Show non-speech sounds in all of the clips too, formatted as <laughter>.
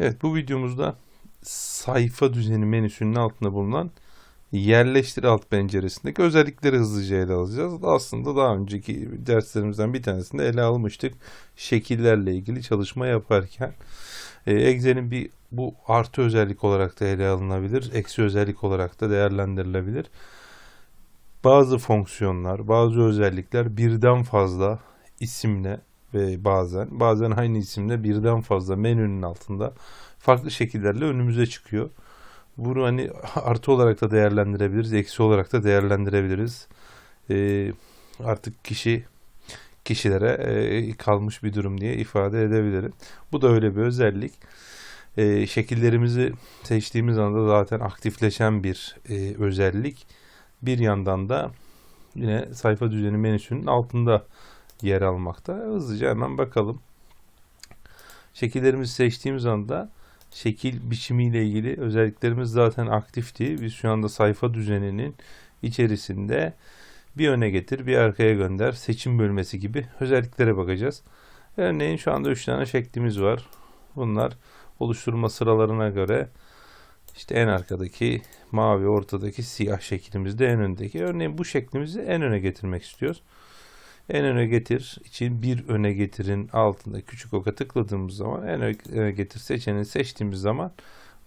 Evet bu videomuzda sayfa düzeni menüsünün altında bulunan yerleştir alt penceresindeki özellikleri hızlıca ele alacağız. Aslında daha önceki derslerimizden bir tanesinde ele almıştık. Şekillerle ilgili çalışma yaparken. Ee, Excel'in bir bu artı özellik olarak da ele alınabilir. Eksi özellik olarak da değerlendirilebilir. Bazı fonksiyonlar, bazı özellikler birden fazla isimle ve bazen bazen aynı isimle birden fazla menünün altında farklı şekillerle önümüze çıkıyor. Bunu hani <laughs> artı olarak da değerlendirebiliriz, eksi olarak da değerlendirebiliriz. Ee, artık kişi kişilere e, kalmış bir durum diye ifade edebilirim. Bu da öyle bir özellik. Ee, şekillerimizi seçtiğimiz anda zaten aktifleşen bir e, özellik. Bir yandan da yine sayfa düzeni menüsünün altında yer almakta. Hızlıca hemen bakalım. Şekillerimizi seçtiğimiz anda şekil biçimiyle ilgili özelliklerimiz zaten aktifti. Biz şu anda sayfa düzeninin içerisinde bir öne getir, bir arkaya gönder, seçim bölmesi gibi özelliklere bakacağız. Örneğin şu anda 3 tane şeklimiz var. Bunlar oluşturma sıralarına göre işte en arkadaki mavi, ortadaki siyah şeklimizde en öndeki. Örneğin bu şeklimizi en öne getirmek istiyoruz. En öne getir için bir öne getirin altında küçük oka tıkladığımız zaman en öne getir seçeneğini seçtiğimiz zaman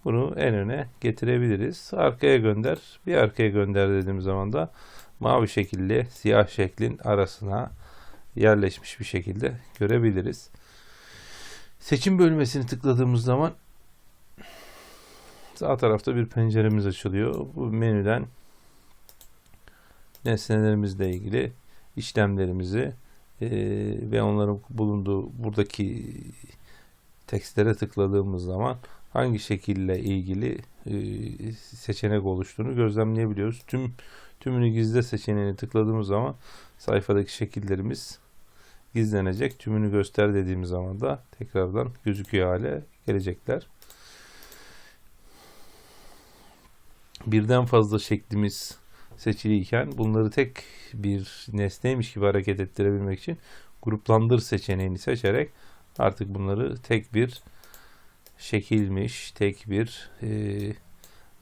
bunu en öne getirebiliriz. Arkaya gönder, bir arkaya gönder dediğimiz zaman da mavi şekilde siyah şeklin arasına yerleşmiş bir şekilde görebiliriz. Seçim bölmesini tıkladığımız zaman sağ tarafta bir penceremiz açılıyor. Bu menüden nesnelerimizle ilgili işlemlerimizi e, ve onların bulunduğu buradaki tekstlere tıkladığımız zaman hangi şekille ilgili e, seçenek oluştuğunu gözlemleyebiliyoruz. Tüm tümünü gizle seçeneğini tıkladığımız zaman sayfadaki şekillerimiz gizlenecek. Tümünü göster dediğimiz zaman da tekrardan gözüküyor hale gelecekler. Birden fazla şeklimiz seçiliyken bunları tek bir nesneymiş gibi hareket ettirebilmek için gruplandır seçeneğini seçerek artık bunları tek bir şekilmiş, tek bir e,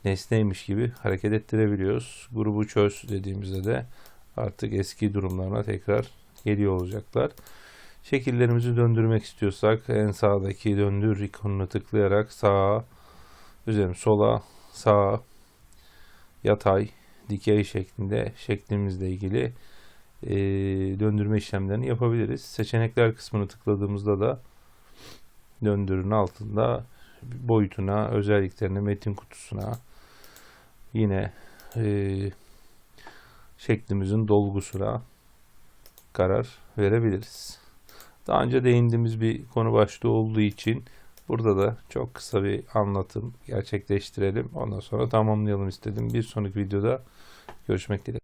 nesneymiş gibi hareket ettirebiliyoruz. Grubu çöz dediğimizde de artık eski durumlarına tekrar geliyor olacaklar. Şekillerimizi döndürmek istiyorsak en sağdaki döndür ikonuna tıklayarak sağa, üzerine sola, sağa, yatay, dikey şeklinde şeklimizle ilgili e, döndürme işlemlerini yapabiliriz. Seçenekler kısmını tıkladığımızda da döndürün altında boyutuna, özelliklerine, metin kutusuna yine e, şeklimizin dolgusuna karar verebiliriz. Daha önce değindiğimiz bir konu başlığı olduğu için burada da çok kısa bir anlatım gerçekleştirelim. Ondan sonra tamamlayalım istedim. Bir sonraki videoda görüşmek dileğiyle.